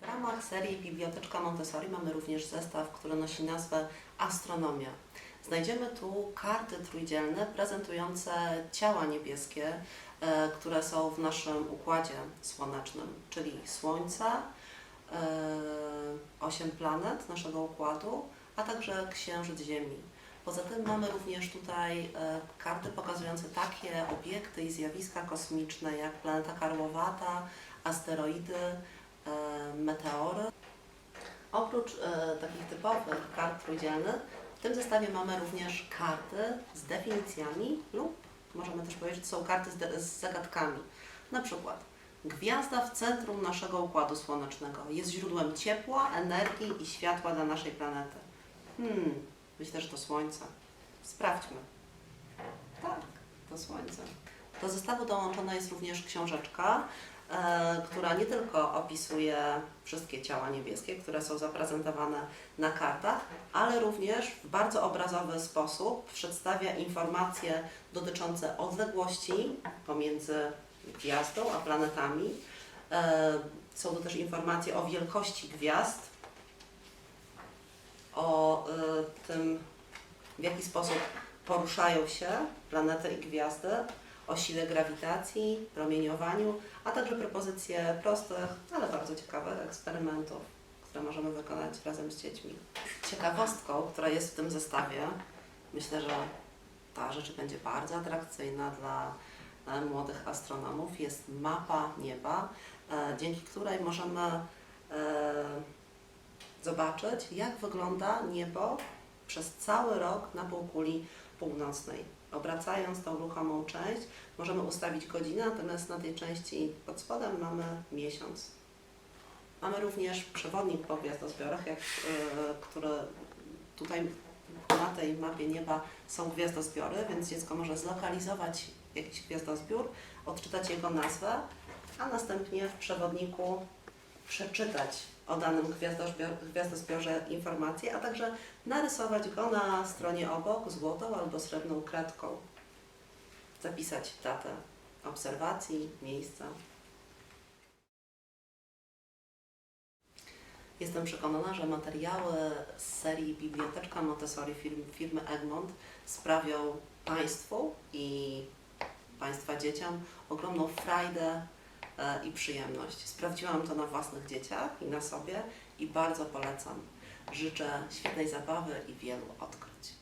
W ramach serii Biblioteczka Montessori mamy również zestaw, który nosi nazwę Astronomia. Znajdziemy tu karty trójdzielne prezentujące ciała niebieskie, e, które są w naszym układzie słonecznym, czyli Słońce, osiem planet naszego układu, a także Księżyc Ziemi. Poza tym mamy również tutaj e, karty pokazujące takie obiekty i zjawiska kosmiczne jak planeta karłowata, asteroidy, meteory. Oprócz e, takich typowych kart trójdzielnych, w tym zestawie mamy również karty z definicjami lub możemy też powiedzieć, że są karty z, zagadkami. Na przykład gwiazda w centrum naszego układu słonecznego jest źródłem ciepła, energii i światła dla naszej planety. Hmm, myślę, że to Słońce. Sprawdźmy. Tak, to Słońce. Do zestawu dołączona jest również książeczka, e, która nie tylko opisuje wszystkie ciała niebieskie, które są zaprezentowane na kartach, ale również w bardzo obrazowy sposób przedstawia informacje dotyczące odległości pomiędzy gwiazdą a planetami. E, Są to też informacje o wielkości gwiazd, o e, tym, w jaki sposób poruszają się planety i gwiazdy, o sile grawitacji, promieniowaniu, a także propozycje prostych, ale bardzo ciekawych eksperymentów, które możemy wykonać razem z dziećmi. Ciekawostką, która jest w tym zestawie, myślę, że ta rzecz będzie bardzo atrakcyjna dla e, młodych astronomów, jest mapa nieba, e, dzięki której możemy e, zobaczyć, jak wygląda niebo przez cały rok na półkuli północnej. Obracając tą ruchomą część, możemy ustawić godzinę, natomiast na tej części pod spodem mamy miesiąc. Mamy również przewodnik po gwiazdozbiorach, jak, y, który tutaj na tej mapie nieba są gwiazdozbiory, więc dziecko może zlokalizować jakiś gwiazdozbiór, odczytać jego nazwę, a następnie w przewodniku przeczytać o danym gwiazdozbiorze informacje, a także narysować go na stronie obok złotą albo srebrną kredką. Zapisać datę obserwacji, miejsca. Jestem przekonana, że materiały z serii Biblioteczka Montessori firm, firmy Egmont sprawią Państwu i Państwa dzieciom ogromną frajdę i przyjemność. Sprawdziłam to na własnych dzieciach i na sobie i bardzo polecam. Życzę świetnej zabawy i wielu odkryć.